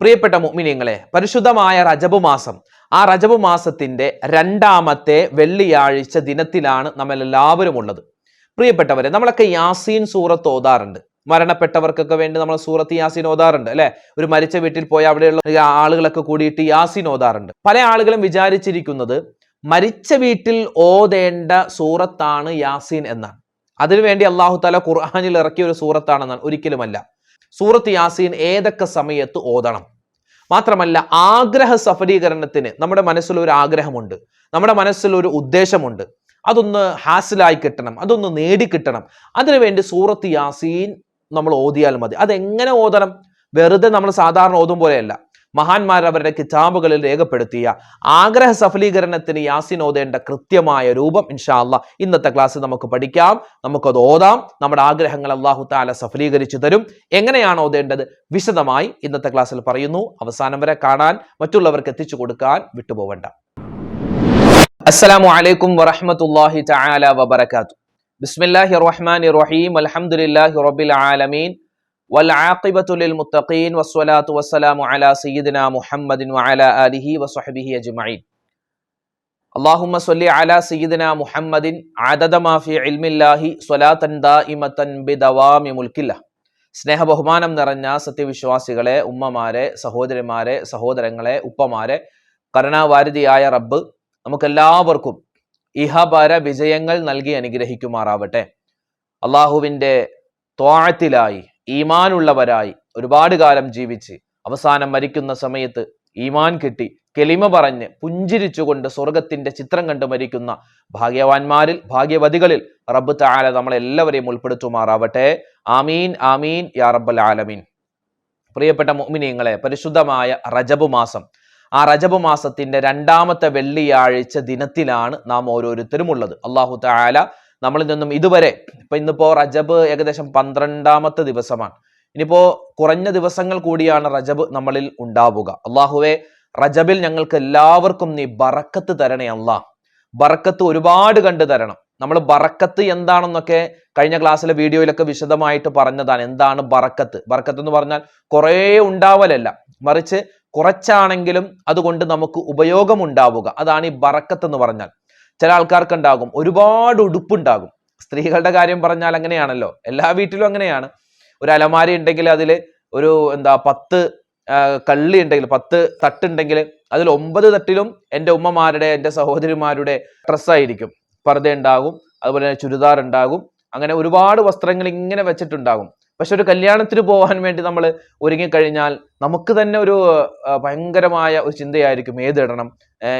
പ്രിയപ്പെട്ട മുമിനിയങ്ങളെ പരിശുദ്ധമായ റജബ് മാസം. ആ റജബ് മാസത്തിന്റെ രണ്ടാമത്തെ വെള്ളിയാഴ്ച ദിനത്തിലാണ് നമ്മൾ എല്ലാവരും ഉള്ളത്. പ്രിയപ്പെട്ടവരെ നമ്മളൊക്കെ യാസീൻ സൂറത്ത് ഓതാറുണ്ട്. മരണപ്പെട്ടവർക്കൊക്കെ വേണ്ടി നമ്മൾ സൂറത്ത് യാസീൻ ഓതാറുണ്ട് അല്ലെ? ഒരു മരിച്ച വീട്ടിൽ പോയി അവിടെയുള്ള ആളുകളൊക്കെ കൂടിയിട്ട് യാസീൻ ഓതാറുണ്ട്. പല ആളുകളും വിചാരിച്ചിരിക്കുന്നത് മരിച്ച വീട്ടിൽ ഓതേണ്ട സൂറത്താണ് യാസീൻ എന്നാണ്. അതിനുവേണ്ടി അള്ളാഹു താല ഖുർആാനിൽ ഇറക്കിയ ഒരു സൂറത്താണെന്നാണ്. ഒരിക്കലുമല്ല. സൂറത്ത് യാസീൻ ഏതൊക്കെ സമയത്ത് ഓതണം? മാത്രമല്ല ആഗ്രഹ സഫലീകരണത്തിന് നമ്മുടെ മനസ്സിൽ ഒരു ആഗ്രഹമുണ്ട്. നമ്മുടെ മനസ്സിൽ ഒരു ഉദ്ദേശമുണ്ട്. അതൊന്ന് ഹാസിലായി കിട്ടണം. അതൊന്ന് നേടിക്കിട്ടണം അതിനുവേണ്ടി സൂറത്ത് യാസീൻ നമ്മൾ ഓതിയാൽ മതി. അതെങ്ങനെ ഓതണം? വെറുതെ നമ്മൾ സാധാരണ ഓതും പോലെയല്ല. മഹാന്മാർ അവരുടെ കിതാബുകളിൽ രേഖപ്പെടുത്തിയ ആഗ്രഹ സഫലീകരണത്തിന് യാസിൻ ഓതേണ്ട കൃത്യമായ രൂപം ഇൻഷാല്ല ഇന്നത്തെ ക്ലാസ് നമുക്ക് പഠിക്കാം. നമുക്കത് ഓതാം. നമ്മുടെ ആഗ്രഹങ്ങൾ അള്ളാഹു താല സഫലീകരിച്ചു തരും. എങ്ങനെയാണ് ഓതേണ്ടത്? വിശദമായി ഇന്നത്തെ ക്ലാസ്സിൽ പറയുന്നു. അവസാനം വരെ കാണാൻ മറ്റുള്ളവർക്ക് എത്തിച്ചു കൊടുക്കാൻ വിട്ടുപോവണ്ട. അസ്സലാമു അലൈക്കും വറഹ്മത്തുള്ളാഹി തആല വബറകാതു ബിസ്മില്ലാഹിർ റഹ്മാനിർ റഹീം. അൽഹംദുലില്ലാഹി റബ്ബിൽ ആലമീൻ. والعاقبة للمتقين والصلاة والسلام على سيدنا محمد وعلى آله وصحبه أجمعين اللهم صل على سيدنا محمد عدد ما في علم الله صلاة دائمة بدوام ملك الله സ്നേഹ ബഹുമാനം നിറഞ്ഞ സത്യവിശ്വാസികളെ ഉമ്മമാരെ സഹോദരിമാരെ സഹോദരങ്ങളെ ഉപ്പമാരെ കരുണാവാരിതിയായ റബ്ബ് നമുക്കെല്ലാവർക്കും ഇഹപര വിജയങ്ങൾ നൽകി അനുഗ്രഹിക്കുമാറാവട്ടെ അള്ളാഹുവിൻ്റെ ത്വാഴത്തിലായി ഈമാനുള്ളവരായി ഒരുപാട് കാലം ജീവിച്ച് അവസാനം മരിക്കുന്ന സമയത്ത് ഈമാൻ കിട്ടി കെളിമ പറഞ്ഞ് പുഞ്ചിരിച്ചുകൊണ്ട് സ്വർഗത്തിന്റെ ചിത്രം കണ്ട് മരിക്കുന്ന ഭാഗ്യവാന്മാരിൽ ഭാഗ്യവതികളിൽ റബ്ബ് താല നമ്മളെല്ലാവരെയും ഉൾപ്പെടുത്തുമാറാവട്ടെ. ആമീൻ ആമീൻ യാ റബ്ബൽ ആലമീൻ. പ്രിയപ്പെട്ട മോമിനിയങ്ങളെ പരിശുദ്ധമായ റജബ് മാസം. ആ റജബ് മാസത്തിന്റെ രണ്ടാമത്തെ വെള്ളിയാഴ്ച ദിനത്തിലാണ് നാം ഓരോരുത്തരും ഉള്ളത്. അള്ളാഹു താല നമ്മളിൽ നിന്നും ഇതുവരെ ഇപ്പൊ ഇന്നിപ്പോ റജബ് ഏകദേശം പന്ത്രണ്ടാമത്തെ ദിവസമാണ്. ഇനിയിപ്പോ കുറഞ്ഞ ദിവസങ്ങൾ കൂടിയാണ് റജബ് നമ്മളിൽ ഉണ്ടാവുക. അള്ളാഹുവെ റജബിൽ ഞങ്ങൾക്ക് എല്ലാവർക്കും നീ ബറക്കത്ത് തരണേ അള്ളാഹ് ബറക്കത്ത് ഒരുപാട് കണ്ടു തരണം. നമ്മൾ ബറക്കത്ത് എന്താണെന്നൊക്കെ കഴിഞ്ഞ ക്ലാസ്സിലെ വീഡിയോയിലൊക്കെ വിശദമായിട്ട് പറഞ്ഞതാണ്. എന്താണ് ബറക്കത്ത്? ബറക്കത്ത് എന്ന് പറഞ്ഞാൽ കുറേ ഉണ്ടാവലല്ല. മറിച്ച് കുറച്ചാണെങ്കിലും അതുകൊണ്ട് നമുക്ക് ഉപയോഗം ഉണ്ടാവുക അതാണ് ഈ ബറക്കത്ത് എന്ന് പറഞ്ഞാൽ. ചില ആൾക്കാർക്ക് ഉണ്ടാകും ഒരുപാട് ഉടുപ്പുണ്ടാകും. സ്ത്രീകളുടെ കാര്യം പറഞ്ഞാൽ അങ്ങനെയാണല്ലോ. എല്ലാ വീട്ടിലും അങ്ങനെയാണ്. ഒരു അലമാരി ഉണ്ടെങ്കിൽ അതിൽ ഒരു എന്താ പത്ത് കള്ളി ഉണ്ടെങ്കിൽ പത്ത് തട്ടുണ്ടെങ്കിൽ അതിൽ ഒമ്പത് തട്ടിലും എന്റെ ഉമ്മമാരുടെ എന്റെ സഹോദരിമാരുടെ ഡ്രസ്സായിരിക്കും പർദ്ദ ഉണ്ടാകും അതുപോലെ തന്നെ ചുരിദാർ ഉണ്ടാകും അങ്ങനെ ഒരുപാട് വസ്ത്രങ്ങൾ ഇങ്ങനെ വെച്ചിട്ടുണ്ടാകും. പക്ഷെ ഒരു കല്യാണത്തിന് പോകാൻ വേണ്ടി നമ്മൾ ഒരുങ്ങിക്കഴിഞ്ഞാൽ നമുക്ക് തന്നെ ഒരു ഭയങ്കരമായ ഒരു ചിന്തയായിരിക്കും. ഏതിടണം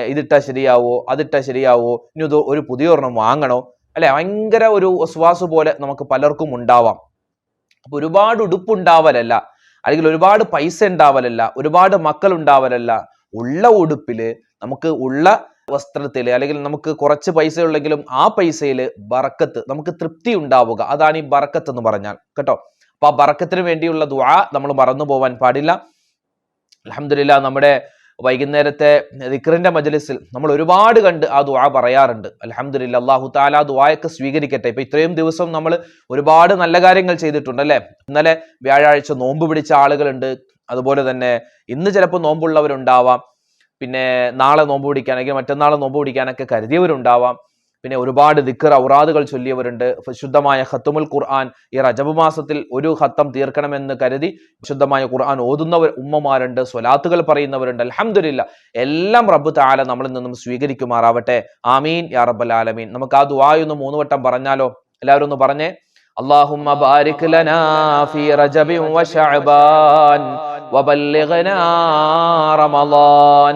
ഇതിട്ടാ ശരിയാവോ? അതിട്ടാ ശരിയാവോ? ഇനി ഇത് ഒരു പുതിയ ഒരെണ്ണം വാങ്ങണോ? അല്ലെ? ഭയങ്കര ഒരു വിശ്വാസ് പോലെ നമുക്ക് പലർക്കും ഉണ്ടാവാം. അപ്പൊ ഒരുപാട് ഉടുപ്പുണ്ടാവലല്ല. അല്ലെങ്കിൽ ഒരുപാട് പൈസ ഉണ്ടാവലല്ല. ഒരുപാട് മക്കൾ ഉണ്ടാവലല്ല ഉള്ള ഉടുപ്പിൽ നമുക്ക് ഉള്ള വസ്ത്രത്തിൽ അല്ലെങ്കിൽ നമുക്ക് കുറച്ച് പൈസ ഉള്ളെങ്കിലും ആ പൈസയിൽ ബറക്കത്ത് നമുക്ക് തൃപ്തി ഉണ്ടാവുക. അതാണ് ഈ ബറക്കത്ത് എന്ന് പറഞ്ഞാൽ. കേട്ടോ? അപ്പൊ ആ ബറക്കത്തിന് വേണ്ടിയുള്ള ദുആ നമ്മൾ മറന്നു പോവാൻ പാടില്ല. അലഹമില്ല നമ്മുടെ വൈകുന്നേരത്തെ ദിക്റിന്റെ മജലിസിൽ നമ്മൾ ഒരുപാട് കണ്ട് ആ ദുആ പറയാറുണ്ട്. അലഹമില്ല അള്ളാഹു താല ദുആയൊക്കെ സ്വീകരിക്കട്ടെ. ഇപ്പൊ ഇത്രയും ദിവസം നമ്മൾ ഒരുപാട് നല്ല കാര്യങ്ങൾ ചെയ്തിട്ടുണ്ട് അല്ലെ? ഇന്നലെ വ്യാഴാഴ്ച നോമ്പ് പിടിച്ച ആളുകളുണ്ട്. അതുപോലെ തന്നെ ഇന്ന് ചിലപ്പോൾ നോമ്പുള്ളവരുണ്ടാവാം. പിന്നെ നാളെ നോമ്പ് പിടിക്കാൻ അല്ലെങ്കിൽ മറ്റന്നാൾ നോമ്പ് പിടിക്കാനൊക്കെ കരുതിയവരുണ്ടാവാം. പിന്നെ ഒരുപാട് ദിക്കർ ഔറാദുകൾ ചൊല്ലിയവരുണ്ട് ശുദ്ധമായ ഖത്തുമുൽ ഖുർആൻ ഈ റജബ് മാസത്തിൽ ഒരു ഖത്തം തീർക്കണമെന്ന് കരുതി ശുദ്ധമായ ഖുർആൻ ഓതുന്നവർ ഉമ്മമാരുണ്ട് സ്വലാത്തുകൾ പറയുന്നവരുണ്ട് അലഹമില്ല എല്ലാം റബ്ബ് താല നമ്മളിൽ നിന്നും സ്വീകരിക്കുമാറാവട്ടെ ആമീൻ യാ റബ്ബൽ ആലമീൻ നമുക്ക് ആ ദുആയൊന്ന് മൂന്ന് വട്ടം പറഞ്ഞാലോ എല്ലാവരും ഒന്ന് പറഞ്ഞേ اللهم بارك لنا في رجب وشعبان وبلغنا رمضان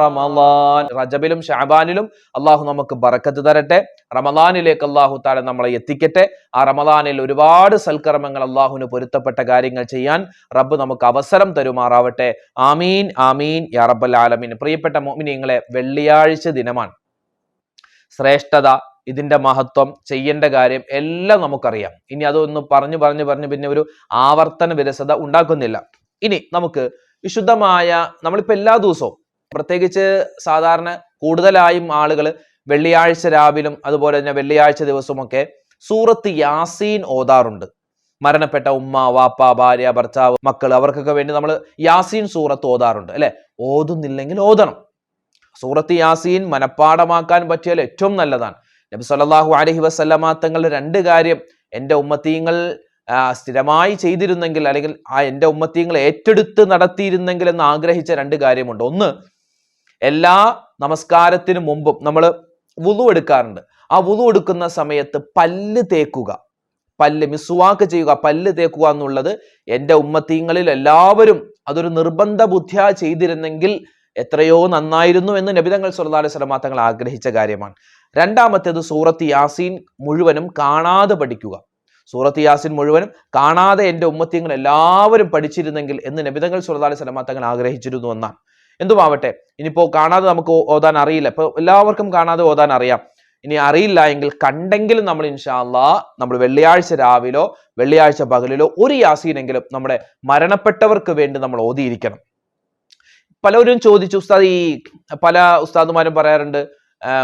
റമളാൻ. റജബിലും ഷാബാനിലും അള്ളാഹു നമുക്ക് ബറക്കത്ത് തരട്ടെ. റമളാനിലേക്ക് അള്ളാഹു താഴെ നമ്മളെ എത്തിക്കട്ടെ. ആ റമളാനിൽ ഒരുപാട് സൽക്കർമ്മങ്ങൾ അള്ളാഹുവിന് പൊരുത്തപ്പെട്ട കാര്യങ്ങൾ ചെയ്യാൻ റബ്ബ് നമുക്ക് അവസരം തരുമാറാവട്ടെ. ആമീൻ ആമീൻ. യാ റബ്ബൽ ആലമീൻ. പ്രിയപ്പെട്ട മോമിനിയങ്ങളെ വെള്ളിയാഴ്ച ദിനമാണ്. ശ്രേഷ്ഠത ഇതിന്റെ മഹത്വം ചെയ്യേണ്ട കാര്യം എല്ലാം നമുക്കറിയാം. ഇനി അതൊന്ന് പറഞ്ഞു പറഞ്ഞു പറഞ്ഞു പിന്നെ ഒരു ആവർത്തന വിരസത ഉണ്ടാക്കുന്നില്ല. ഇനി നമുക്ക് വിശുദ്ധമായ നമ്മളിപ്പോൾ എല്ലാ ദിവസവും പ്രത്യേകിച്ച് സാധാരണ കൂടുതലായും ആളുകൾ വെള്ളിയാഴ്ച രാവിലും അതുപോലെ തന്നെ വെള്ളിയാഴ്ച ദിവസമൊക്കെ സൂറത്ത് യാസീൻ ഓതാറുണ്ട്. മരണപ്പെട്ട ഉമ്മ വാപ്പ ഭാര്യ ഭർത്താവ് മക്കൾ അവർക്കൊക്കെ വേണ്ടി നമ്മൾ യാസീൻ സൂറത്ത് ഓതാറുണ്ട് അല്ലെ? ഓതുന്നില്ലെങ്കിൽ ഓതണം. സൂറത്ത് യാസീൻ മനഃപ്പാടമാക്കാൻ പറ്റിയാൽ ഏറ്റവും നല്ലതാണ്. നബി സല്ലല്ലാഹു അലൈഹി വസല്ലമ തങ്ങളുടെ രണ്ട് കാര്യം എന്റെ ഉമ്മത്തീങ്ങൾ സ്ഥിരമായി ചെയ്തിരുന്നെങ്കിൽ അല്ലെങ്കിൽ ആ എന്റെ ഉമ്മത്തിയങ്ങൾ ഏറ്റെടുത്ത് നടത്തിയിരുന്നെങ്കിൽ എന്ന് ആഗ്രഹിച്ച രണ്ട് കാര്യമുണ്ട്. ഒന്ന് എല്ലാ നമസ്കാരത്തിനു മുമ്പും നമ്മൾ വുളു എടുക്കാറുണ്ട്. ആ വുളു എടുക്കുന്ന സമയത്ത് പല്ല് തേക്കുക. പല്ല് മിസ്വാക്ക് ചെയ്യുക. പല്ല് തേക്കുക എന്നുള്ളത് എന്റെ ഉമ്മത്തിങ്ങളിൽ എല്ലാവരും അതൊരു നിർബന്ധ ബുദ്ധിയ ചെയ്തിരുന്നെങ്കിൽ എത്രയോ നന്നായിരുന്നു എന്ന് നബിതങ്ങൾ സല്ലല്ലാഹു അലൈഹി വസല്ലമ തങ്ങൾ ആഗ്രഹിച്ച കാര്യമാണ്. രണ്ടാമത്തേത് സൂറത്ത് യാസീൻ മുഴുവനും കാണാതെ പഠിക്കുക. സൂറത്ത് യാസിൻ മുഴുവനും കാണാതെ എന്റെ ഉമ്മത്തിങ്ങൾ എല്ലാവരും പഠിച്ചിരുന്നെങ്കിൽ എന്ന് നബിതങ്ങൾ സുലതാലി വസല്ലമ തങ്ങൾ ആഗ്രഹിച്ചിരുന്നു എന്നാണ്. എന്തുമാവട്ടെ ഇനിയിപ്പോൾ കാണാതെ നമുക്ക് ഓതാൻ അറിയില്ല. ഇപ്പൊ എല്ലാവർക്കും കാണാതെ ഓതാൻ അറിയാം. ഇനി അറിയില്ല എങ്കിൽ കണ്ടെങ്കിലും നമ്മൾ ഇൻഷാല്ലാ നമ്മൾ വെള്ളിയാഴ്ച രാവിലോ വെള്ളിയാഴ്ച പകലിലോ ഒരു യാസീനെങ്കിലും നമ്മുടെ മരണപ്പെട്ടവർക്ക് വേണ്ടി നമ്മൾ ഓതിയിരിക്കണം. പലരും ചോദിച്ചു ഉസ്താദ് ഈ പല ഉസ്താദുമാരും പറയാറുണ്ട്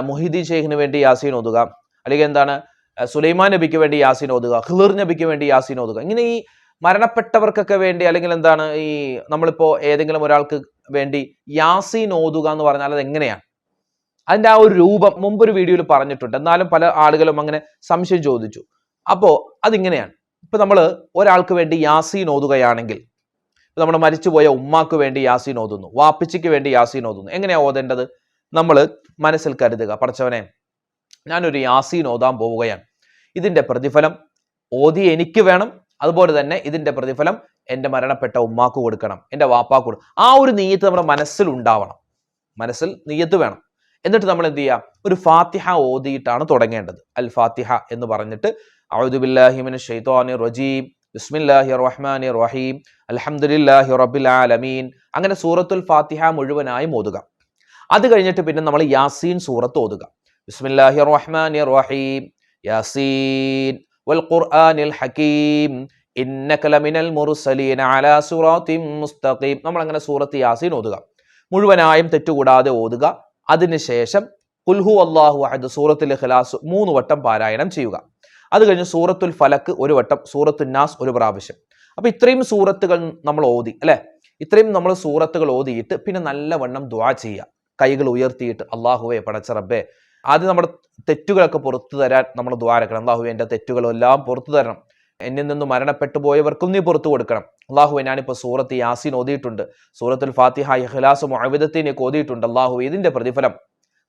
മുഹിദി ഷെയ്ഖിന് വേണ്ടി യാസീൻ ഓതുക. അല്ലെങ്കിൽ എന്താണ് സുലൈമാൻ നബിക്ക് വേണ്ടി യാസീൻ ഓതുക ഹിളിർ നബിക്ക് വേണ്ടി യാസീൻ ഓതുക. ഇങ്ങനെ ഈ മരണപ്പെട്ടവർക്കൊക്കെ വേണ്ടി അല്ലെങ്കിൽ എന്താണ് ഈ നമ്മളിപ്പോ ഏതെങ്കിലും ഒരാൾക്ക് വേണ്ടി യാസീൻ ഓതുക എന്ന് പറഞ്ഞാൽ അത് എങ്ങനെയാണ്? അതിന്റെ ആ ഒരു രൂപം മുമ്പൊരു വീഡിയോയിൽ പറഞ്ഞിട്ടുണ്ട്. എന്നാലും പല ആളുകളും അങ്ങനെ സംശയം ചോദിച്ചു. അപ്പോ അതിങ്ങനെയാണ്. ഇപ്പൊ നമ്മൾ ഒരാൾക്ക് വേണ്ടി യാസീൻ ഓതുകയാണെങ്കിൽ നമ്മൾ മരിച്ചുപോയ ഉമ്മാക്ക് വേണ്ടി യാസീൻ ഓതുന്നു വാപ്പിച്ചിക്ക് വേണ്ടി യാസീൻ ഓതുന്നു. എങ്ങനെയാ ഓതേണ്ടത്? നമ്മൾ മനസ്സിൽ കരുതുക. പഠിച്ചവനെ ഞാനൊരു യാസീൻ ഓതാൻ പോവുകയാണ്. ഇതിന്റെ പ്രതിഫലം ഓതി എനിക്ക് വേണം. അതുപോലെ തന്നെ ഇതിന്റെ പ്രതിഫലം എന്റെ മരണപ്പെട്ട ഉമ്മാക്ക് കൊടുക്കണം. എന്റെ വാപ്പാക്ക് കൊടുക്കണം ആ ഒരു നീയത്ത് നമ്മുടെ മനസ്സിൽ ഉണ്ടാവണം. മനസ്സിൽ നീയത്ത് വേണം. എന്നിട്ട് നമ്മൾ എന്ത് ചെയ്യുക ഒരു ഫാത്തിഹ ഓതിയിട്ടാണ് തുടങ്ങേണ്ടത്. അൽ ഫാത്തിഹ എന്ന് പറഞ്ഞിട്ട് ഔദുബില്ലാഹിമിൻ ഷെയ്ത്തോനി റജീം ബിസ്മില്ലാഹി റഹ്മാനി റഹീം അലഹമുല്ലാഹി റബിൽ ആലമീൻ. അങ്ങനെ സൂറത്തുൽ ഫാത്തിഹ മുഴുവനായും ഓതുക. അത് കഴിഞ്ഞിട്ട് പിന്നെ നമ്മൾ യാസീൻ സൂറത്ത് ഓതുക. ബിസ്മില്ലാഹി റഹ്മാനി റഹീം യാസീൻ. വൽ ഖുർആനിൽ ഹകീം ഇന്നക ലമിനൽ മുർസലീന അലാ സിറാത്തിൻ മുസ്തഖീം. നമ്മൾ അങ്ങനെ സൂറത്ത് യാസീൻ ഓതുക. മുഴുവനായും തെറ്റുകൂടാതെ ഓതുക. അതിനുശേഷം കുൽഹു അള്ളാഹു അഹദ് സൂറത്തുൽ ഇഖ്ലാസ് മൂന്ന് വട്ടം പാരായണം ചെയ്യുക. അത് കഴിഞ്ഞ് സൂറത്തുൽ ഫലക്ക് ഒരു വട്ടം സൂറത്തുൽ നാസ് ഒരു പ്രാവശ്യം. അപ്പൊ ഇത്രയും സൂറത്തുകൾ നമ്മൾ ഓതി അല്ലെ? ഇത്രയും നമ്മൾ സൂറത്തുകൾ ഓതിയിട്ട് പിന്നെ നല്ലവണ്ണം ദ്വാ ചെയ്യുക. കൈകൾ ഉയർത്തിയിട്ട് അള്ളാഹുവെ പടച്ച റബ്ബേ ആദ്യം നമ്മുടെ തെറ്റുകളൊക്കെ പുറത്തു തരാൻ നമ്മൾ ദ്വാരക്കണം. അള്ളാഹു എന്റെ തെറ്റുകളെല്ലാം പുറത്തു തരണം. എന്നിൽ നിന്ന് മരണപ്പെട്ടു പോയവർക്കും നീ പുറത്തു കൊടുക്കണം. അള്ളാഹുവെ ഞാനിപ്പോൾ സൂറത്ത് യാസീൻ ഓതിയിട്ടുണ്ട്. സൂറത്തുൽ ഫാത്തിഹ ഇഖ്ലാസ് മുഅവിദത്തിനൊക്കെ ഓതിയിട്ടുണ്ട്. അള്ളാഹു ഇതിന്റെ പ്രതിഫലം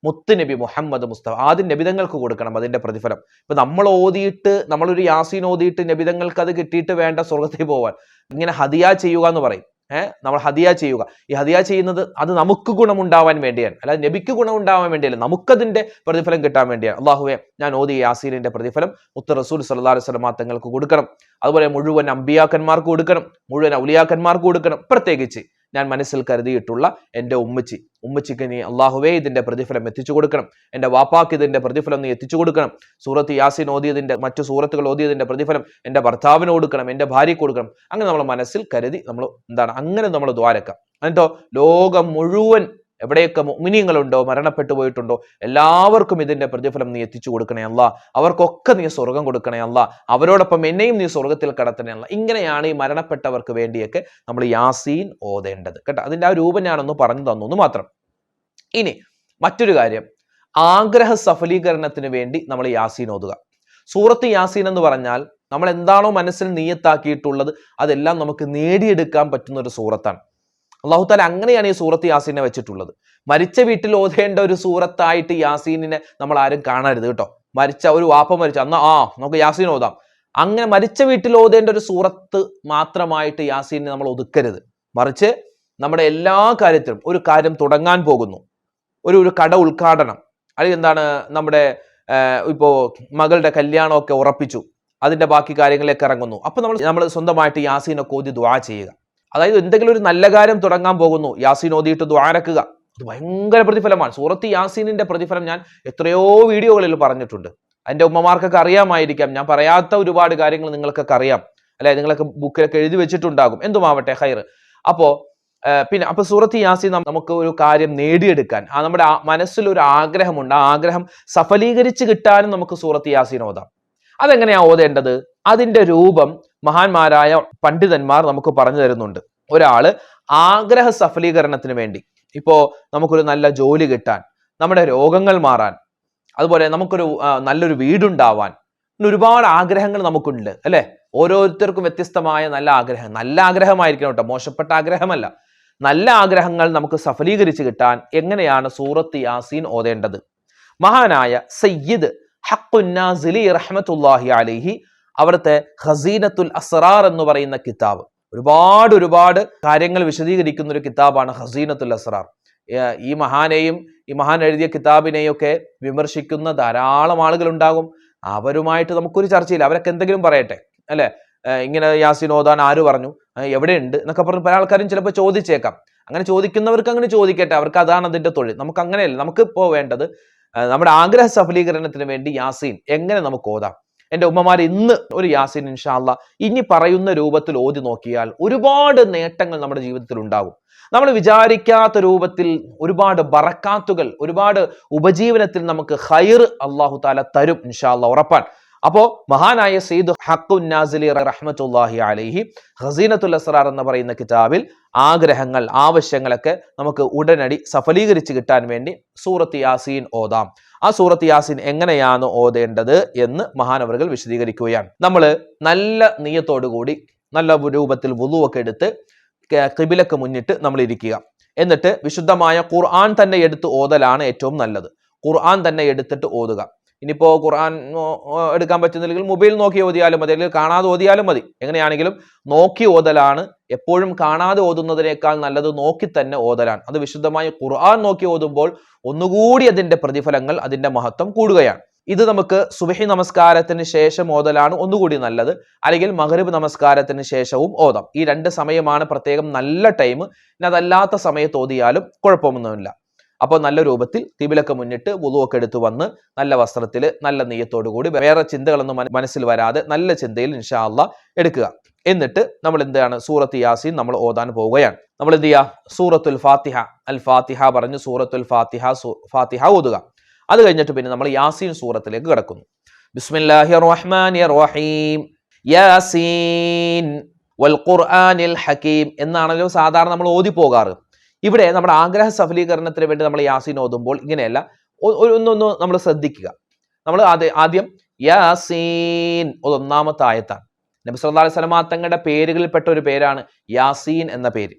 മുത്ത് നബി മുഹമ്മദ് മുസ്തഫ ആദ്യം നബിതങ്ങൾക്ക് കൊടുക്കണം അതിന്റെ പ്രതിഫലം. ഇപ്പം നമ്മൾ ഓതിയിട്ട് നമ്മളൊരു യാസീൻ ഓതിയിട്ട് നബിതങ്ങൾക്ക് അത് കിട്ടിയിട്ട് വേണ്ട സ്വർഗത്തിൽ പോവാൻ. ഇങ്ങനെ ഹദിയ ചെയ്യുക എന്ന് പറയും. നമ്മൾ ഹദിയ ചെയ്യുക. ഈ ഹദിയ ചെയ്യുന്നത് അത് നമുക്ക് ഗുണമുണ്ടാവാൻ വേണ്ടിയാണ്. അല്ലാതെ നബിക്ക് ഗുണമുണ്ടാവാൻ വേണ്ടിയല്ല. നമുക്കതിന്റെ പ്രതിഫലം കിട്ടാൻ വേണ്ടിയാണ്. അള്ളാഹുവെ ഞാൻ ഓതി യാസീലിന്റെ പ്രതിഫലം മുത്ത റസൂൽ സല്ലാ സ്വലമാ തങ്ങൾക്ക് കൊടുക്കണം. അതുപോലെ മുഴുവൻ അമ്പിയാക്കന്മാർക്ക് കൊടുക്കണം. മുഴുവൻ ഔലിയാക്കന്മാർക്ക് കൊടുക്കണം. പ്രത്യേകിച്ച് ഞാൻ മനസ്സിൽ കരുതിയിട്ടുള്ള എന്റെ ഉമ്മച്ചി. ഉമ്മച്ചിക്ക് നീ അള്ളാഹുവേ ഇതിന്റെ പ്രതിഫലം എത്തിച്ചു കൊടുക്കണം. എന്റെ വാപ്പാക്ക് ഇതിന്റെ പ്രതിഫലം നീ എത്തിച്ചു കൊടുക്കണം. സൂറത്ത് യാസിൻ ഓതിയതിന്റെ മറ്റു സൂറത്തുകൾ ഓതിയതിന്റെ പ്രതിഫലം എന്റെ ഭർത്താവിന് കൊടുക്കണം എന്റെ ഭാര്യയ്ക്ക് കൊടുക്കണം. അങ്ങനെ നമ്മൾ മനസ്സിൽ കരുതി നമ്മൾ എന്താണ്? അങ്ങനെ നമ്മൾ ദ്വാരക്കാം. എന്നിട്ടോ ലോകം മുഴുവൻ എവിടെയൊക്കെ മുമിനിയങ്ങളുണ്ടോ മരണപ്പെട്ടു പോയിട്ടുണ്ടോ എല്ലാവർക്കും ഇതിന്റെ പ്രതിഫലം നീ എത്തിച്ചു കൊടുക്കണേ അല്ല. അവർക്കൊക്കെ നീ സ്വർഗം കൊടുക്കണേ അല്ല. അവരോടൊപ്പം എന്നെയും നീ സ്വർഗത്തിൽ കടത്തണേ അല്ല. ഇങ്ങനെയാണ് ഈ മരണപ്പെട്ടവർക്ക് വേണ്ടിയൊക്കെ നമ്മൾ യാസീൻ ഓതേണ്ടത്. കേട്ടോ? അതിന്റെ ആ രൂപം ഞാനൊന്ന് പറഞ്ഞു തന്നു. എന്ന് മാത്രം. ഇനി മറ്റൊരു കാര്യം. ആഗ്രഹ സഫലീകരണത്തിന് വേണ്ടി നമ്മൾ യാസീൻ ഓതുക. സൂറത്ത് യാസീൻ എന്ന് പറഞ്ഞാൽ നമ്മൾ എന്താണോ മനസ്സിൽ നീയത്താക്കിയിട്ടുള്ളത് അതെല്ലാം നമുക്ക് നേടിയെടുക്കാൻ പറ്റുന്ന ഒരു സൂറത്താണ്. അള്ളാഹു താല അങ്ങനെയാണ് ഈ സൂറത്ത് യാസീനെ വെച്ചിട്ടുള്ളത്. മരിച്ച വീട്ടിൽ ഓതേണ്ട ഒരു സൂറത്തായിട്ട് യാസീനിനെ നമ്മൾ ആരും കാണരുത് കേട്ടോ. മരിച്ച ഒരു വാപ്പ മരിച്ച അന്ന് ആ നമുക്ക് യാസീൻ ഓതാം. അങ്ങനെ മരിച്ച വീട്ടിൽ ഓതേണ്ട ഒരു സൂറത്ത് മാത്രമായിട്ട് യാസീനെ നമ്മൾ ഒതുക്കരുത്. മറിച്ച് നമ്മുടെ എല്ലാ കാര്യത്തിലും ഒരു കാര്യം തുടങ്ങാൻ പോകുന്നു. ഒരു ഒരു കട ഉദ്ഘാടനം. അല്ലെങ്കിൽ എന്താണ് നമ്മുടെ ഇപ്പോൾ ഇപ്പോ മകളുടെ കല്യാണമൊക്കെ ഉറപ്പിച്ചു. അതിന്റെ ബാക്കി കാര്യങ്ങളിലേക്ക് ഇറങ്ങുന്നു. അപ്പൊ നമ്മൾ നമ്മൾ സ്വന്തമായിട്ട് യാസീനൊക്കെ ഓതി ദ്വാ ചെയ്യുക. അതായത് എന്തെങ്കിലും ഒരു നല്ല കാര്യം തുടങ്ങാൻ പോകുന്നു. യാസീൻ ഓതിയിട്ട് ദ്വാരക്കുക. അത് ഭയങ്കര പ്രതിഫലമാണ്. സൂറത്ത് യാസീനിന്റെ പ്രതിഫലം ഞാൻ എത്രയോ വീഡിയോകളിൽ പറഞ്ഞിട്ടുണ്ട്. അതിന്റെ ഉമ്മമാർക്കൊക്കെ അറിയാമായിരിക്കാം. ഞാൻ പറയാത്ത ഒരുപാട് കാര്യങ്ങൾ നിങ്ങൾക്കൊക്കെ അറിയാം. അല്ലെ? നിങ്ങൾക്ക് ബുക്കിലൊക്കെ എഴുതി വെച്ചിട്ടുണ്ടാകും. എന്തുമാവട്ടെ ഹൈർ അപ്പോ പിന്നെ അപ്പൊ സൂറത്ത് യാസീൻ നമുക്ക് ഒരു കാര്യം നേടിയെടുക്കാൻ ആ നമ്മുടെ മനസ്സിൽ ഒരു ആഗ്രഹമുണ്ട്. ആ ആഗ്രഹം സഫലീകരിച്ച് കിട്ടാനും നമുക്ക് സൂറത്ത് യാസീൻ ഓതാം. അതെങ്ങനെയാ ഓതേണ്ടത്? അതിന്റെ രൂപം മഹാന്മാരായ പണ്ഡിതന്മാർ നമുക്ക് പറഞ്ഞു തരുന്നുണ്ട്. ഒരാൾ ആഗ്രഹ സഫലീകരണത്തിന് വേണ്ടി. ഇപ്പോ നമുക്കൊരു നല്ല ജോലി കിട്ടാൻ നമ്മുടെ രോഗങ്ങൾ മാറാൻ അതുപോലെ നമുക്കൊരു നല്ലൊരു വീടുണ്ടാവാൻ ഒരുപാട് ആഗ്രഹങ്ങൾ നമുക്കുണ്ട് അല്ലെ? ഓരോരുത്തർക്കും വ്യത്യസ്തമായ നല്ല ആഗ്രഹം നല്ല ആഗ്രഹമായിരിക്കണം കേട്ടോ. മോശപ്പെട്ട ആഗ്രഹമല്ല. നല്ല ആഗ്രഹങ്ങൾ നമുക്ക് സഫലീകരിച്ച് കിട്ടാൻ എങ്ങനെയാണ് സൂറത്ത് യാസീൻ ഓതേണ്ടത്? മഹാനായ സയ്യിദ് ഹക്കുന്നാസിലി റഹ്മത്തുല്ലാഹി അലിഹി അവിടുത്തെ ഹസീനത്തുൽ അസറാർ എന്ന് പറയുന്ന കിതാബ്. ഒരുപാട് ഒരുപാട് കാര്യങ്ങൾ വിശദീകരിക്കുന്ന ഒരു കിതാബാണ് ഹസീനത്തുൽ അസറാർ. ഈ മഹാനെയും ഈ മഹാൻ എഴുതിയ കിതാബിനെയും ഒക്കെ വിമർശിക്കുന്ന ധാരാളം ആളുകൾ ഉണ്ടാകും. അവരുമായിട്ട് നമുക്കൊരു ചർച്ചയില്ല. അവരൊക്കെ എന്തെങ്കിലും പറയട്ടെ അല്ലെ? ഇങ്ങനെ യാസിൻ ആര് പറഞ്ഞു? എവിടെയുണ്ട്? എന്നൊക്കെ പറഞ്ഞ് പല ആൾക്കാരും ചിലപ്പോൾ ചോദിച്ചേക്കാം. അങ്ങനെ ചോദിക്കുന്നവർക്ക് അങ്ങനെ ചോദിക്കട്ടെ അവർക്ക് അതാണ് അതിന്റെ തൊഴിൽ. നമുക്ക് അങ്ങനെയല്ല നമുക്ക് ഇപ്പോൾ വേണ്ടത് നമ്മുടെ ആഗ്രഹ സഫലീകരണത്തിന് വേണ്ടി യാസീൻ എങ്ങനെ നമുക്ക് ഓതാം? എന്റെ ഉമ്മമാർ ഇന്ന് ഒരു യാസിൻ ഇൻഷാല്ല ഇനി പറയുന്ന രൂപത്തിൽ ഓതി നോക്കിയാൽ ഒരുപാട് നേട്ടങ്ങൾ നമ്മുടെ ജീവിതത്തിൽ ഉണ്ടാകും. നമ്മൾ വിചാരിക്കാത്ത രൂപത്തിൽ ഒരുപാട് ബറക്കാത്തുകൾ ഒരുപാട് ഉപജീവനത്തിൽ നമുക്ക് ഹൈർ അള്ളാഹു താല തരും ഇൻഷാല്ല ഉറപ്പാൻ. അപ്പോ മഹാനായ സെയ്ദ് ഹക്കുൻ നാസിലി റഹ്മത്തുല്ലാഹി അലൈഹി ഹസീനത്തുൽ അസ്റാർ എന്ന് പറയുന്ന കിതാബിൽ ആഗ്രഹങ്ങൾ ആവശ്യങ്ങളൊക്കെ നമുക്ക് ഉടനടി സഫലീകരിച്ച് കിട്ടാൻ വേണ്ടി സൂറത്ത് യാസീൻ ഓതാം. ആ സൂറത്ത് യാസീൻ എങ്ങനെയാണ് ഓതേണ്ടത് എന്ന് മഹാനവറുകൾ വിശദീകരിക്കുകയാണ്. നമ്മൾ നല്ല നീയത്തോടു കൂടി നല്ല രൂപത്തിൽ വുളുവൊക്കെ എടുത്ത് കിബിലക്ക് മുന്നിട്ട് നമ്മൾ ഇരിക്കുക എന്നിട്ട് വിശുദ്ധമായ ഖുർആൻ തന്നെ എടുത്ത് ഓതലാണ് ഏറ്റവും നല്ലത്. ഖുർആൻ തന്നെ എടുത്തിട്ട് ഓതുക. ഇനിയിപ്പോ ഖുർആൻ എടുക്കാൻ പറ്റുന്നില്ലെങ്കിൽ മൊബൈൽ നോക്കി ഓതിയാലും മതി അല്ലെങ്കിൽ കാണാതെ ഓതിയാലും മതി. എങ്ങനെയാണെങ്കിലും നോക്കി ഓതലാണ്. എപ്പോഴും കാണാതെ ഓതുന്നതിനേക്കാൾ നല്ലത് നോക്കി തന്നെ ഓതലാണ്. അത് വിശുദ്ധമായി ഖുർആൻ നോക്കി ഓതുമ്പോൾ ഒന്നുകൂടി അതിന്റെ പ്രതിഫലങ്ങൾ അതിന്റെ മഹത്വം കൂടുകയാണ്. ഇത് നമുക്ക് സുബഹി നമസ്കാരത്തിന് ശേഷം ഓതലാണ് ഒന്നുകൂടി നല്ലത്. അല്ലെങ്കിൽ മഗ്രിബ് നമസ്കാരത്തിന് ശേഷവും ഓതാം. ഈ രണ്ട് സമയമാണ് പ്രത്യേകം നല്ല ടൈം. ഇനി അതല്ലാത്ത സമയത്ത് ഓതിയാലും കുഴപ്പമൊന്നുമില്ല. അപ്പോൾ നല്ല രൂപത്തിൽ തിബിലൊക്കെ മുന്നിട്ട് വുളുവൊക്കെ എടുത്തു വന്ന് നല്ല വസ്ത്രത്തിൽ നല്ല നെയ്യത്തോടു കൂടി വേറെ ചിന്തകളൊന്നും മനസ്സിൽ വരാതെ നല്ല ചിന്തയിൽ ഇൻഷാ എടുക്കുക. എന്നിട്ട് നമ്മൾ എന്താണ്? സൂറത്ത് യാസീൻ നമ്മൾ ഓതാൻ പോവുകയാണ്. നമ്മൾ എന്ത് ചെയ്യുക സൂറത്തുൽ ഫാത്തിഹ അൽ ഫാത്തിഹ പറഞ്ഞ് സൂറത്തുൽ ഫാത്തിഹ ഫാത്തിഹ ഓതുക. അത് കഴിഞ്ഞിട്ട് പിന്നെ നമ്മൾ യാസീൻ സൂറത്തിലേക്ക് കിടക്കുന്നു. റഹീം യാസീൻ വൽ ഖുർആനിൽ ഹക്കീം എന്നാണല്ലോ സാധാരണ നമ്മൾ ഓതി പോകാറ് ഇവിടെ നമ്മുടെ ആഗ്രഹ സഫലീകരണത്തിന് വേണ്ടി നമ്മൾ യാസീൻ ഓതുമ്പോൾ ഇങ്ങനെയല്ല. ഒന്നൊന്ന് നമ്മൾ ശ്രദ്ധിക്കുക. നമ്മൾ ആദ്യം യാസീൻ ഒന്നാമത്തെ ആയത്താണ്. നബി സല്ലല്ലാഹു അലൈഹി വസല്ലം തങ്ങളുടെ പേരുകളിൽപ്പെട്ട ഒരു പേരാണ് യാസീൻ എന്ന പേര്.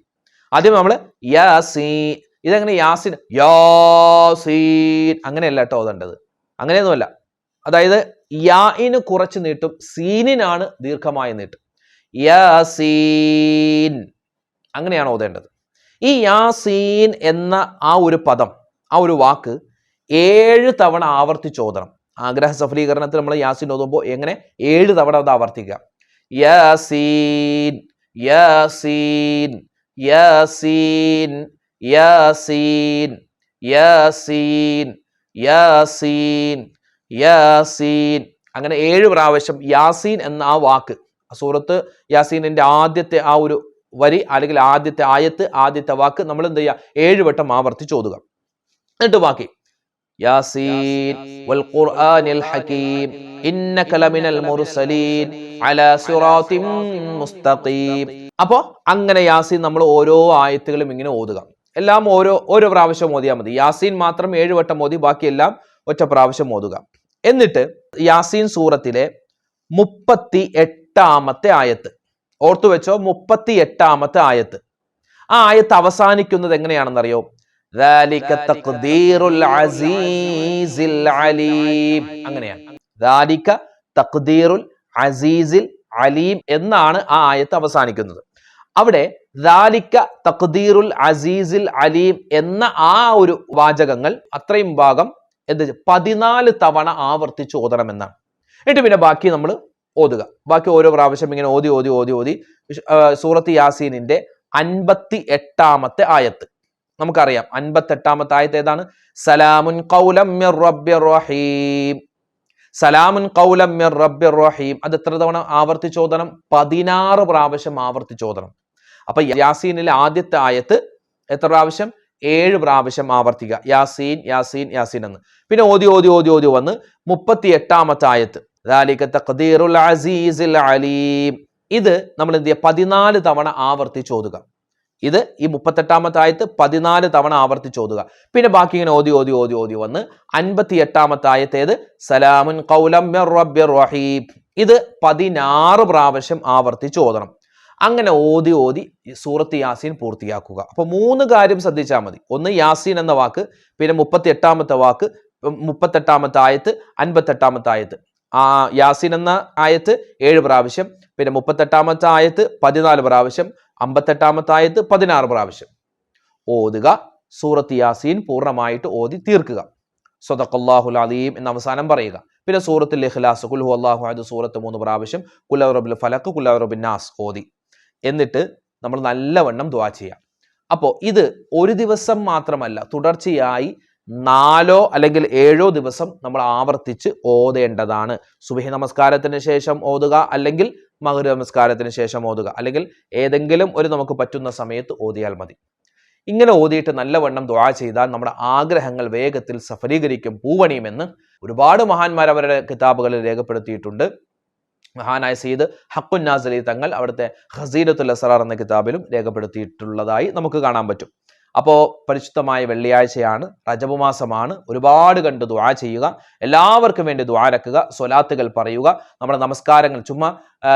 ആദ്യം നമ്മൾ യാസീൻ ഇതെങ്ങനെ യാസീൻ? യാസീൻ. അങ്ങനെയല്ല കേട്ടോ ഓതേണ്ടത്. അങ്ങനെയൊന്നുമല്ല. അതായത് യാഇന് കുറച്ച് നീട്ടും സീനിനാണ് ദീർഘമായ നീട്ടും. യാസീൻ. അങ്ങനെയാണ് ഓതേണ്ടത്. ഈ യാസീൻ എന്ന ആ ഒരു പദം ആ ഒരു വാക്ക് ഏഴ് തവണ ആവർത്തിച്ച് ഓതണം. ആഗ്രഹ സഫലീകരണത്തിൽ നമ്മൾ യാസീൻ ഓതുമ്പോൾ എങ്ങനെ? ഏഴ് തവണ അത് ആവർത്തിക്കുക. യാസീൻ യാസീൻ യാസീൻ യാസീൻ യാസീൻ യാസീൻ യാസീൻ. അങ്ങനെ ഏഴ് പ്രാവശ്യം യാസീൻ എന്ന ആ വാക്ക് സൂറത്ത് യാസീനിന്റെ ആദ്യത്തെ ആ ഒരു വരി അല്ലെങ്കിൽ ആദ്യത്തെ ആയത്ത് ആദ്യത്തെ വാക്ക് നമ്മൾ എന്ത് ചെയ്യുക? ഏഴ് വട്ടം ആവർത്തിച്ച് ഓതുക. എന്നിട്ട് ബാക്കി. യാസീൻ വൽ ഖുർആനിൽ ഹകീം. ഇന്നക ലമിനൽ മുർസലീൻ അലാ മുസ്തഖീം. അപ്പോ അങ്ങനെ യാസീൻ നമ്മൾ ഓരോ ആയത്തുകളും ഇങ്ങനെ ഓതുക. എല്ലാം ഓരോ ഓരോ പ്രാവശ്യം ഓതിയാൽ മതി. യാസീൻ മാത്രം ഏഴ് വട്ടം ഓതി ബാക്കിയെല്ലാം ഒറ്റ പ്രാവശ്യം ഓതുക. എന്നിട്ട് യാസീൻ സൂറത്തിലെ മുപ്പത്തി എട്ടാമത്തെ ആയത്ത്. ഓർത്തു വെച്ചോ മുപ്പത്തി എട്ടാമത്തെ ആയത്ത്. ആ ആയത്ത് അവസാനിക്കുന്നത് എങ്ങനെയാണെന്നറിയോ? അങ്ങനെയാണ് അസീസിൽ അലീം. എന്നാണ് ആ ആയത്ത് അവസാനിക്കുന്നത്. അവിടെ ദാലിക്ക തഖ്ദീറുൽ അസീസിൽ അലീം എന്ന ആ ഒരു വാചകങ്ങൾ അത്രയും ഭാഗം എന്ത്? പതിനാല് തവണ ആവർത്തിച്ച് ഓതണമെന്നാണ്. എന്നിട്ട് പിന്നെ ബാക്കി നമ്മൾ ഓതുക. ബാക്കി ഓരോ പ്രാവശ്യം ഇങ്ങനെ ഓതി ഓതി ഓതി ഓതി. സൂറത്ത് യാസീനിന്റെ അൻപത്തി എട്ടാമത്തെ ആയത്ത്. നമുക്കറിയാം അൻപത്തി എട്ടാമത്തെ ആയത്ത് ഏതാണ്? സലാമുൻ റബ്ബിർ റഹീം. സലാമുൻ റബ്ബിർ റഹീം. അത് എത്ര തവണ ആവർത്തിച്ചോദനം പതിനാറ് പ്രാവശ്യം ആവർത്തിച്ചോദനം അപ്പൊ യാസീനിലെ ആദ്യത്തെ ആയത്ത് എത്ര പ്രാവശ്യം? ഏഴ് പ്രാവശ്യം ആവർത്തിക്കുക. യാസീൻ യാസീൻ യാസീൻ എന്ന്. പിന്നെ ഓതി ഓതി ഓതി ഓതി വന്ന് മുപ്പത്തി എട്ടാമത്തെ ആയത്ത്. തഖദീറുൽ അലീം. ഇത് നമ്മൾ എന്ത് ചെയ്യുക? പതിനാല് തവണ ആവർത്തിച്ച് ഓതുക. ഇത് ഈ മുപ്പത്തെട്ടാമത്തെ ആയത്ത് പതിനാല് തവണ ആവർത്തിച്ച് ഓതുക. പിന്നെ ബാക്കി ഇങ്ങനെ ഓതി ഓതി ഓതി ഓതി വന്ന് അൻപത്തി എട്ടാമത്തെ ആയത്തേത് സലാമുൻ റഹീബ് ഇത് പതിനാറ് പ്രാവശ്യം ആവർത്തിച്ച് ഓതണം. അങ്ങനെ ഓതി ഓതി സൂറത്ത് യാസീൻ പൂർത്തിയാക്കുക. അപ്പോൾ മൂന്ന് കാര്യം ശ്രദ്ധിച്ചാൽ മതി. ഒന്ന് യാസീൻ എന്ന വാക്ക് പിന്നെ മുപ്പത്തി എട്ടാമത്തെ വാക്ക് മുപ്പത്തെട്ടാമത്തെ ആയത്ത് അൻപത്തെട്ടാമത്തെ ആയത്ത്. ആ യാസിൻ എന്ന ആയത്ത് ഏഴ് പ്രാവശ്യം പിന്നെ മുപ്പത്തെട്ടാമത്തെ ആയത്ത് പതിനാല് പ്രാവശ്യം അമ്പത്തെട്ടാമത്തെ ആയത്ത് പതിനാറ് പ്രാവശ്യം. ഓതുക സൂറത്ത് യാസീൻ പൂർണമായിട്ട് ഓതി തീർക്കുക. സ്വതക്കല്ലാഹുൽ അലീം എന്ന് അവസാനം പറയുക. പിന്നെ സൂറത്തുൽ ഇഖ്ലാസ് കുൽഹു അള്ളാഹു അത് സൂറത്ത് മൂന്ന് പ്രാവശ്യം കുലവറബുൽ ഫലക്ക് കുലവറബിൻ നാസ് ഓതി. എന്നിട്ട് നമ്മൾ നല്ലവണ്ണം ദ്വാ ചെയ്യാം. അപ്പോൾ ഇത് ഒരു ദിവസം മാത്രമല്ല തുടർച്ചയായി നാലോ അല്ലെങ്കിൽ ഏഴോ ദിവസം നമ്മൾ ആവർത്തിച്ച് ഓതേണ്ടതാണ്. സുബഹി നമസ്കാരത്തിന് ശേഷം ഓതുക അല്ലെങ്കിൽ മകര നമസ്കാരത്തിന് ശേഷം ഓതുക അല്ലെങ്കിൽ ഏതെങ്കിലും ഒരു നമുക്ക് പറ്റുന്ന സമയത്ത് ഓതിയാൽ മതി. ഇങ്ങനെ ഓതിയിട്ട് നല്ലവണ്ണം ദ്വാ ചെയ്താൽ നമ്മുടെ ആഗ്രഹങ്ങൾ വേഗത്തിൽ സഫലീകരിക്കും പൂവണിയുമെന്ന് ഒരുപാട് മഹാന്മാർ അവരുടെ കിതാബുകളിൽ രേഖപ്പെടുത്തിയിട്ടുണ്ട്. മഹാനായ സീദ് ഹക്കുന്നാസ് അലി തങ്ങൾ അവിടുത്തെ ഹസീരത്തുൽ അസറാർ എന്ന കിതാബിലും രേഖപ്പെടുത്തിയിട്ടുള്ളതായി നമുക്ക് കാണാൻ പറ്റും. അപ്പോൾ പരിശുദ്ധമായ വെള്ളിയാഴ്ചയാണ് റജബ് മാസമാണ്. ഒരുപാട് കണ്ട് ദ്വാ ചെയ്യുക. എല്ലാവർക്കും വേണ്ടി ദ്വാരക്കുക സ്വലാത്തുകൾ പറയുക. നമ്മുടെ നമസ്കാരങ്ങൾ ചുമ്മാ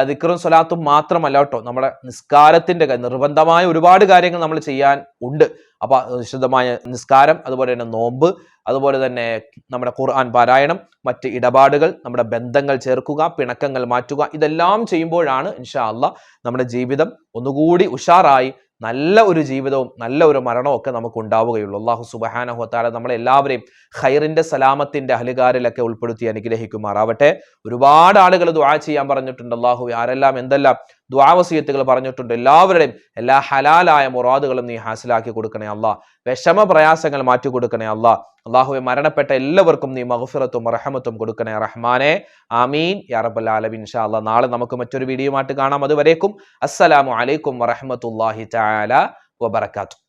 ദിക്റും സ്വലാത്തും മാത്രമല്ല കേട്ടോ. നമ്മുടെ നിസ്കാരത്തിന്റെ നിർബന്ധമായ ഒരുപാട് കാര്യങ്ങൾ നമ്മൾ ചെയ്യാൻ ഉണ്ട്. അപ്പോൾ വിശുദ്ധമായ നിസ്കാരം അതുപോലെ തന്നെ നോമ്പ് അതുപോലെ തന്നെ നമ്മുടെ ഖുർആൻ പാരായണം മറ്റ് ഇടപാടുകൾ നമ്മുടെ ബന്ധങ്ങൾ ചേർക്കുക പിണക്കങ്ങൾ മാറ്റുക ഇതെല്ലാം ചെയ്യുമ്പോഴാണ് ഇൻഷാ അള്ളാ നമ്മുടെ ജീവിതം ഒന്നുകൂടി ഉഷാറായി നല്ല ഒരു ജീവിതവും നല്ല ഒരു മരണവും ഒക്കെ നമുക്ക് ഉണ്ടാവുകയുള്ളൂ. അള്ളാഹു സുബഹാനഹുത്താല നമ്മളെ എല്ലാവരെയും ഖൈറിന്റെ സലാമത്തിന്റെ അഹലുകാരിലൊക്കെ ഉൾപ്പെടുത്തി അനുഗ്രഹിക്കുമാറാവട്ടെ. ഒരുപാട് ആളുകൾ ദുആ ചെയ്യാൻ പറഞ്ഞിട്ടുണ്ട്. അള്ളാഹു ആരെല്ലാം എന്തെല്ലാം ദ്വാവസീയത്തുകൾ പറഞ്ഞിട്ടുണ്ട് എല്ലാവരുടെയും എല്ലാ ഹലാലായ മുറാദുകളും നീ ഹാസിലാക്കി കൊടുക്കണേ അല്ല. വിഷമ പ്രയാസങ്ങൾ മാറ്റി കൊടുക്കണേ അല്ല. അള്ളാഹുവെ മരണപ്പെട്ട എല്ലാവർക്കും നീ മഹഫിറത്തും റഹമത്തും കൊടുക്കണേ റഹ്മാനെ. ആമീൻ. യാ റബ്ബൽ ആലമീൻ. ഇൻഷാ അല്ലാ നാളെ നമുക്ക് മറ്റൊരു വീഡിയോ ആയിട്ട് കാണാം. അതുവരേക്കും അസ്സലാമു അലൈക്കും വറഹ്മത്തുള്ളാഹി തആല വബറകാതുഹു.